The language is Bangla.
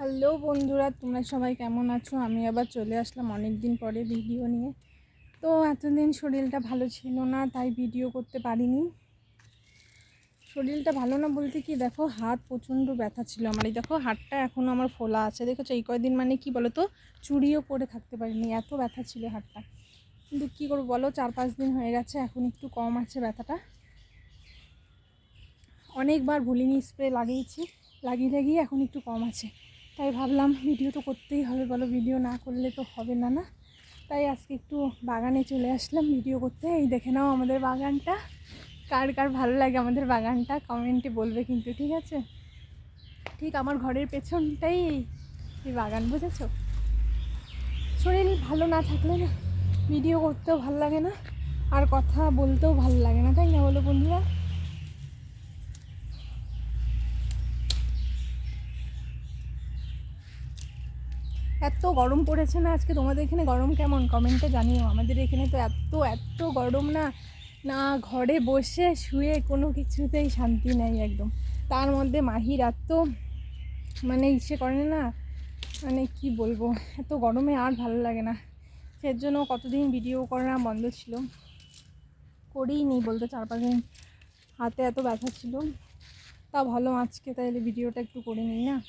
হ্যালো বন্ধুরা, তোমরা সবাই কেমন আছো? আমি আবার চলে আসলাম অনেক দিন পরে ভিডিও নিয়ে। তো এতদিন শরীরটা ভালো ছিল না, তাই ভিডিও করতে পারিনি। শরীরটা ভালো না বলতে কি, দেখো হাত প্রচণ্ড ব্যথা ছিল আমার। এই দেখো হাতটা এখনও আমার ফোলা আছে। দেখেছ, এই কয়দিন মানে কি বলো তো চুড়িও পরে থাকতে পারিনি। এত ব্যথা ছিল হাতটা। কিন্তু কী করব বলো, চার পাঁচ দিন হয়ে গেছে, এখন একটু কম আছে ব্যথাটা। অনেকবার ভুলিনি, স্প্রে লাগিয়েছি। লাগিয়ে লাগিয়ে এখন একটু কম আছে। তাই ভাবলাম ভিডিও তো করতেই হবে, বলো ভিডিও না করলে তো হবে না না? তাই আজকে একটু বাগানে চলে আসলাম ভিডিও করতে। এই দেখে নাও আমাদের বাগানটা। কার কার ভালো লাগে আমাদের বাগানটা কমেন্টে বলবে কিন্তু, ঠিক আছে? ঠিক আমার ঘরের পেছনটাই এই বাগান, বুঝেছ? শরীর ভালো না থাকলে না ভিডিও করতেও ভালো লাগে না, আর কথা বলতেও ভালো লাগে না, তাই না বলো বন্ধুরা? এত গরম পড়েছে না আজকে? তোমাদের এখানে গরম কেমন? কমেন্টে জানিও। আমাদের এখানে তো এত এত গরম না। না, ঘরে বসে শুয়ে কোনো কিছুতেই শান্তি নেই একদম। তার মধ্যে মাহির এত মানে ইচ্ছে করে না মানে কি বলব? এত গরমে আর ভালো লাগে না। সের জন্য কতদিন ভিডিও করা বন্ধ ছিল। করেই নি বলতে চার পাঁচ দিন। হাতে এত ব্যথা ছিল। তা ভালো আজকে তাইলে ভিডিওটা একটু করে নিই না?